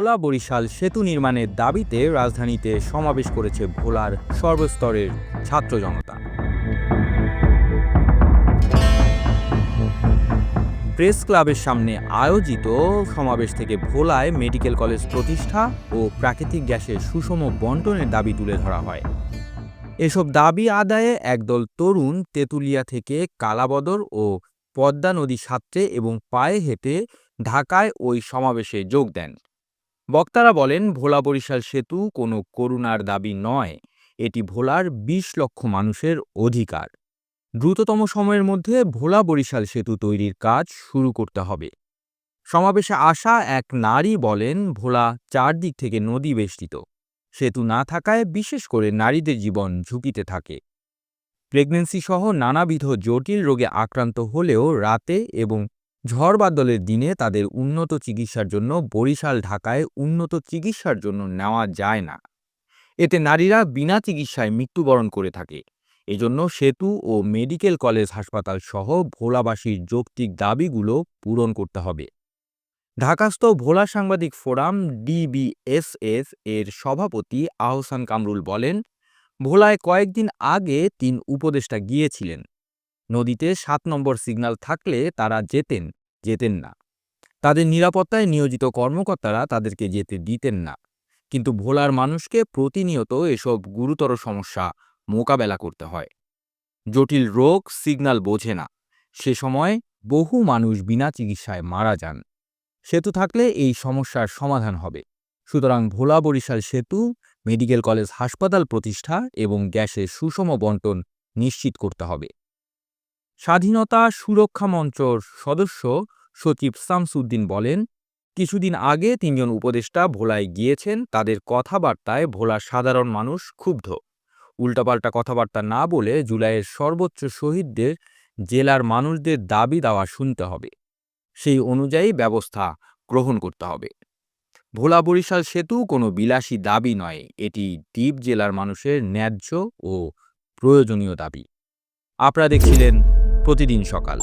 ভোলা বরিশাল সেতু নির্মাণের দাবিতে রাজধানীতে সমাবেশ করেছে ভোলার সর্বস্তরের ছাত্র জনতা। প্রেস ক্লাবের সামনে আয়োজিত সমাবেশ থেকে ভোলায় মেডিকেল কলেজ প্রতিষ্ঠা ও প্রাকৃতিক গ্যাসের সুষম বন্টনের দাবি তুলে ধরা হয়। এসব দাবি আদায়ে একদল তরুণ তেঁতুলিয়া থেকে কালাবদর ও পদ্মা নদী সাঁতরে এবং পায়ে হেঁটে ঢাকায় ওই সমাবেশে যোগ দেন। বক্তারা বলেন, ভোলা বরিশাল সেতু কোনো করুণার দাবি নয়। এটি ভোলার ২০ লক্ষ মানুষের অধিকার। দ্রুততম সময়ের মধ্যে ভোলা বরিশাল সেতু তৈরির কাজ শুরু করতে হবে। সমাবেশে আসা এক নারী বলেন, ভোলা চারদিক থেকে নদী বেষ্টিত। সেতু না থাকায় বিশেষ করে নারীদের জীবন ঝুঁকিতে থাকে। প্রেগনেন্সি সহ নানাবিধ জটিল রোগে আক্রান্ত হলেও রাতে এবং ঝড় বাদলের দিনে তাদের উন্নত চিকিৎসার জন্য বরিশাল ঢাকায় উন্নত চিকিৎসার জন্য নেওয়া যায় না। এতে নারীরা বিনা চিকিৎসায় মৃত্যুবরণ করে থাকে। এজন্য সেতু ও মেডিকেল কলেজ হাসপাতাল সহ ভোলাবাসীর যৌক্তিক দাবিগুলো পূরণ করতে হবে। ঢাকাস্থ ভোলা সাংবাদিক ফোরাম ডিবিএসএস এর সভাপতি আহসান কামরুল বলেন, ভোলায় কয়েকদিন আগে তিন উপদেষ্টা গিয়েছিলেন। নদীতে সাত নম্বর সিগন্যাল থাকলে তারা যেতেন যেতেন না। তাদের নিরাপত্তায় নিয়োজিত কর্মকর্তারা তাদেরকে যেতে দিতেন না। কিন্তু ভোলার মানুষকে প্রতিনিয়ত এসব গুরুতর সমস্যা মোকাবেলা করতে হয়। জটিল রোগ সিগন্যাল বোঝে না। সে সময় বহু মানুষ বিনা চিকিৎসায় মারা যান। সেতু থাকলে এই সমস্যার সমাধান হবে। সুতরাং ভোলা বরিশাল সেতু, মেডিকেল কলেজ হাসপাতাল প্রতিষ্ঠা এবং গ্যাসের সুষম বন্টন নিশ্চিত করতে হবে। স্বাধীনতা সুরক্ষা মঞ্চর সদস্য সচিব শামসুদ্দিন বলেন, কিছুদিন আগে তিনজন উপদেষ্টা ভোলায় গিয়েছেন। তাদের কথাবার্তায় ভোলার সাধারণ মানুষ ক্ষুব্ধ। উল্টাপাল্টা কথাবার্তা না বলে জুলাইয়ের সর্বোচ্চ শহীদদের, জেলার মানুষদের দাবি দাওয়া শুনতে হবে। সেই অনুযায়ী ব্যবস্থা গ্রহণ করতে হবে। ভোলা বরিশাল সেতু কোনো বিলাসী দাবি নয়। এটি দ্বীপ জেলার মানুষের ন্যায্য ও প্রয়োজনীয় দাবি। আপনারা দেখছিলেন প্রতিদিন সকাল।